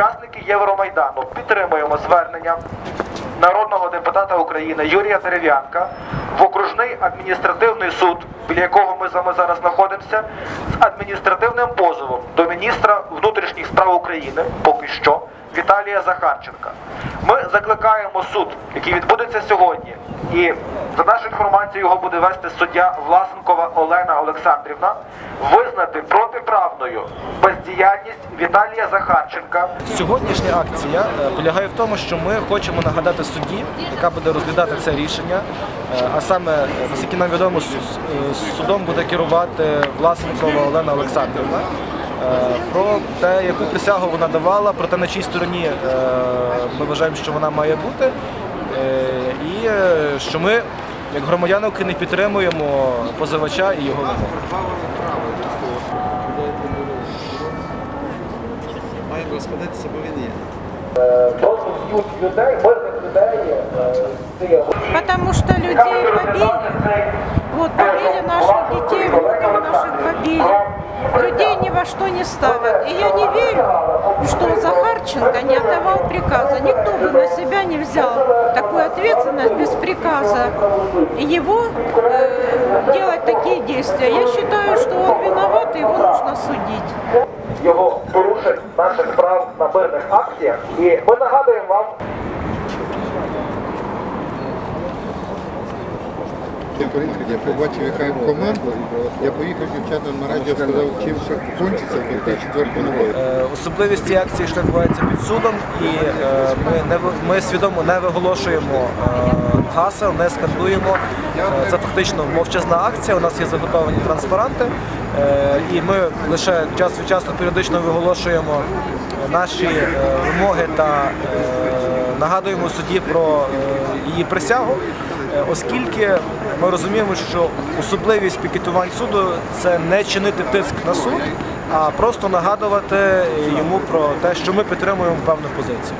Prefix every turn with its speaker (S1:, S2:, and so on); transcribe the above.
S1: фракції Євромайдану підтримуємо звернення народного депутата України Юрія Дерев'янка в окружний адміністративний суд, біля якого ми з вами зараз знаходимося, з адміністративним позовом до міністра внутрішніх справ України, поки що, Віталія Захарченка. Ми закликаємо суд, який відбудеться сьогодні, і за нашу інформацію його буде вести суддя Власенкова Олена Олександрівна, визнати протиправною бездіяльність Віталія Захарченка
S2: Сьогоднішня акція е, полягає в тому, що ми хочемо нагадати судді, яка буде розглядати це рішення. е, А саме, наскільки нам відомо, судом буде керувати Власенкова Олена Олександрівна. е, Про те, яку присягу вона давала, про те, на чій стороні ми вважаємо, що вона має бути, і що ми, як громадяни України, підтримуємо позивача і його вимоги.
S3: Маємо розходитися, бо він є.
S1: е,
S4: Потому что людей побили. Вот, побили наших детей, внуков наших побили. Людей ни во что не ставят. И я не верю, что Захарченко не отдавал приказа. Никто бы на себя не взял такую ответственность без приказа. Его э, делать такие действия. Я считаю, что он виноват, и его нужно судить.
S1: його порушень наших прав на мирних акціях. І ми нагадуємо вам
S5: Я побачив, яка команда. Я поїхав дівчатам на радіо, сказав, чим все кончиться в 2004 році.
S2: Е, Особливість цієї акції, що відбувається під судом, і е, ми, не, ми свідомо не виголошуємо е, гасел, не скандуємо. Це фактично мовчазна акція. У нас є заготовлені транспаранти, і ми лише час від часу періодично виголошуємо наші вимоги та нагадуємо судді про її присягу. Е, Оскільки ми розуміємо, що особливість пікетувань суду це не чинити тиск на суд, а просто нагадувати йому про те, що ми підтримуємо певну позицію.